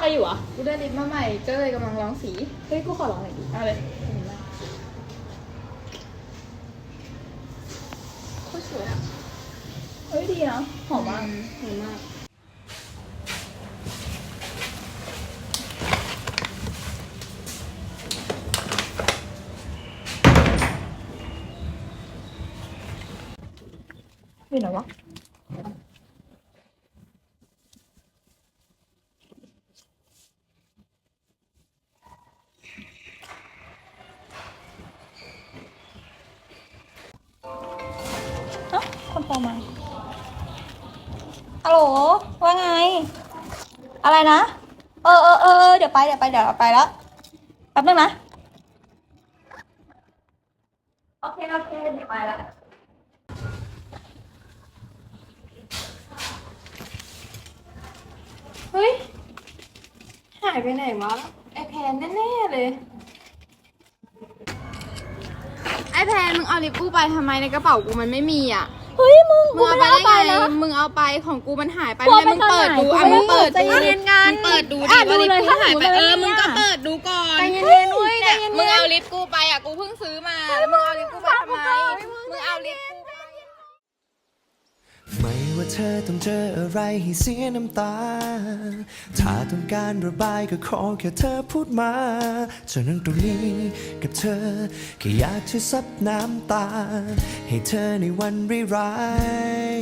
อะไรอยู่อะกูได้ลิปมาใหม่ก็เลยกำลังลองสี เฮ้ยกูขอลองหน่อยดิเอาเลยโคตรสวยอะเฮ้ยดีนะหอมมากหอมมากอยู่ไหนวะ มาฮัลโหลว่าไง อะไรนะเออเออเออเออเดี๋ยวไปเดี๋ยวไปเดี๋ยวไปแล้วแป๊บนึงนะ โอเคโอเคเดี๋ยวไปแล้วเฮ้ย หายไปไหนวะ ไอแพนแน่ๆเลย ไอแพนมึงเอาลิปกูไปทำไมในกระเป๋ากูมันไม่มีอะ เฮ้ยมึงมึกูงเอาไม่ไปได้ได้เอาไปไงนะ มึงเอาไปของกูมันหายไปกูเอาไปมึงเปิดดูตอนไหนอะมึงเปิดใจดูเย็นๆกันมึงเปิดดูดิอะว่าลิปดูเลยกูหายไปถ้าหนูเออเลยมึงก็เนี่ย เปิดดูก่อนใจเย็นๆเว้ยเนี่ยใจเย็นๆ มึงเอาลิปกูไปอะกูเพิ่งซื้อมาแล้วมึงเอาลิปกูไปทำไม มึงเอาลิปกูไป ไม่ ว่าเธอต้องเจออะไรให้เสียน้ำตา ถ้าต้องการระบายก็ขอแค่เธอพูดมาจะนั่งตรงนี้กับเธอแค่อยากจะซับน้ำตา ให้เธอในวันร้าย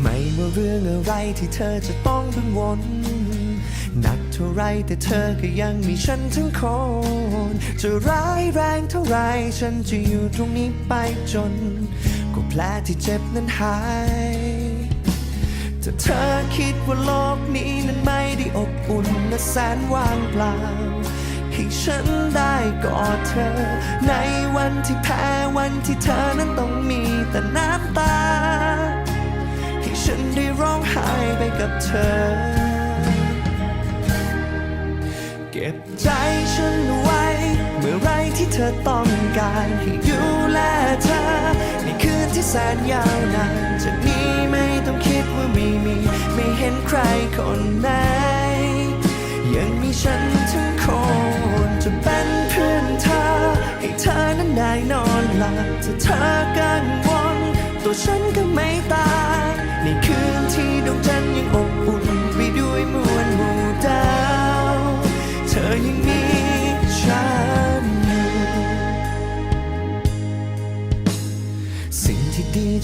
ไม่ว่าเรื่องอะไรที่เธอจะต้องกังวลหนักเท่าไรแต่เธอก็ยังมีฉันทั้งคน จะร้ายแรงเท่าไรฉันจะอยู่ตรงนี้ไปจน แผลที่เจ็บนั้นหาย ถ้าเธอคิดว่าโลกนี้นั้นไม่ได้อบอุ่นและแสนว่างเปล่า ให้ฉันได้กอดเธอ ในวันที่แพ้วันที่เธอนั้นต้องมีแต่น้ำตา ให้ฉันได้ร้องไห้ไปกับเธอ เก็บใจฉันไว้ เมื่อไรที่เธอต้องการให้ดูแล แสนยาวนานจากนี้ไม่ต้องคิดว่าไม่มี ไม่เห็นใครคนไหน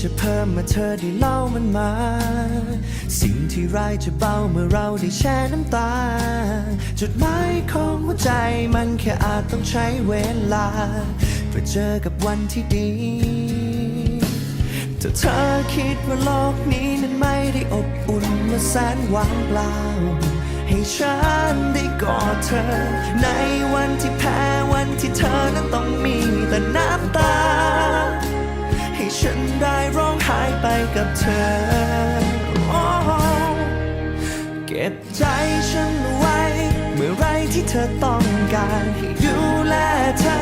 จะเพิ่มเมื่อเธอได้เล่ามันมา สิ่งที่ร้ายจะเบาเมื่อเราได้แช่น้ำตา จุดหมายของหัวใจมันแค่อาจต้องใช้เวลาเพื่อเจอกับวันที่ดีถ้าเธอคิดว่าโลกนี้นั้นไม่ได้อบอุ่นและแสนว่างเปล่า ให้ฉันได้กอดเธอ ในวันที่แพ้วันที่เธอนั้นต้องมีแต่น้ำตา ฉันได้ร้องไห้ไปกับเธอ เก็บใจฉันไว้ เมื่อไรที่เธอต้องการให้ดูแลเธอ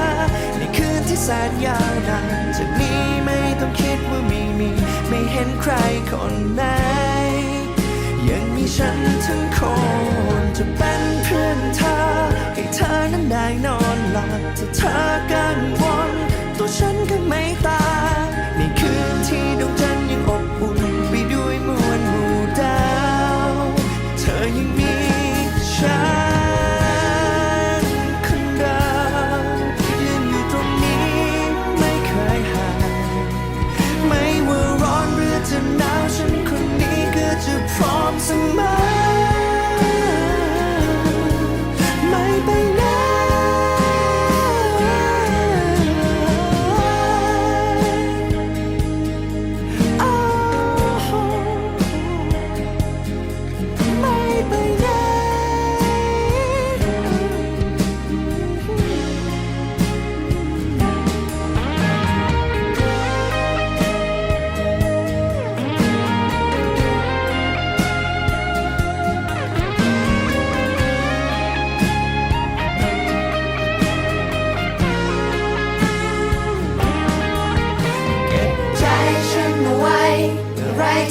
ในคืนที่แสนยาวนานจากนี้ไม่ต้องคิดว่าม่มี ไม่เห็นใครคนไหน ยังมีฉันทั้งคนจะเป็นเพื่อนเธอ ให้เธอนั้นได้นอนหลับถ้าเธอกังวลตัวฉันก็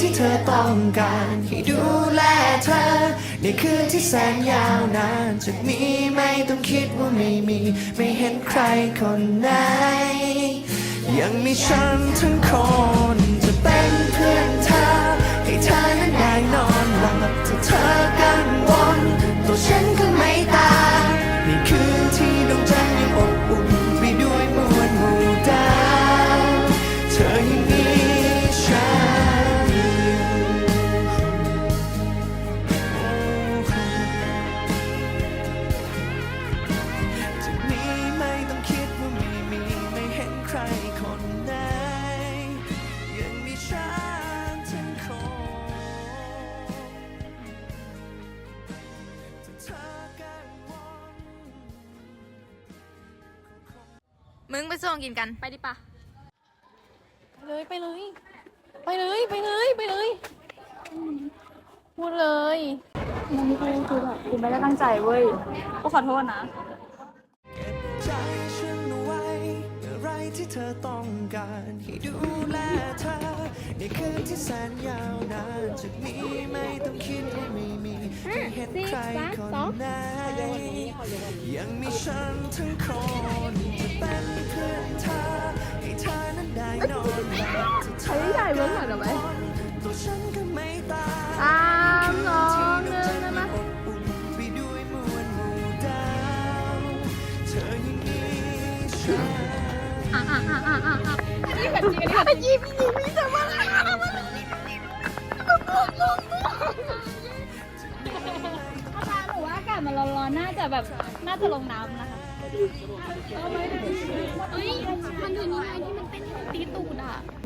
ที่เธอต้องการให้ดูแลเธอ ในคืนที่แสนยาวนานจากนี้ไม่ต้องคิดว่าไม่มี ไม่เห็นใครคนไหน ยังมีฉันทั้งคน มึงไปส่งกินกัน ไปดิปะเลยไปเลย ไปเลยไปเลยไปเลย พูดเลยมันไม่ได้คือแบบกูไม่ได้ตั้งใจเว้ยกูขอโทษนะเก็บใจฉันเอาไว้อะไรที่เธอต้องการให้ดูแลเธอ ในคืนที่แสนยาวนานจากนี้ไม่ต้องคิดว่าไม่มีไม่เห็นใครคนไหนยังมีฉันทั้งคนจะเป็นเพื่อนเธอให้เธอนั้นได้นอนหลับถ้าเธอใหญ่เมื่อไหร่หรอไหมตัวฉันก็ไม่ตายสามสองหนึ่งนะอบอุ่นไปด้วยมวลหมู่ดาวเธอยั นร้อนๆน่าจะแบบน่าจะลงน้ำนะคะ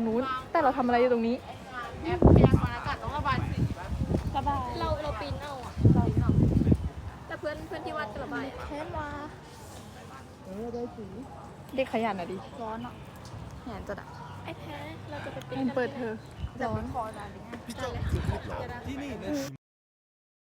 นู้นแต่เราทำอะไรอยู่ตรงนี้ แอปพยากรณ์อากาศต้องระบายสีสบายเราเราปีนเอาอะเราปีนเอาแต่เพื่อนเพื่อนที่วัดจะระบายแค่ว่าเด็กขยันอะดิ ร้อนอะแหนจะดับไอ้แพ้เราจะไปปีนมึงเปิดเธอร้อนคอดาน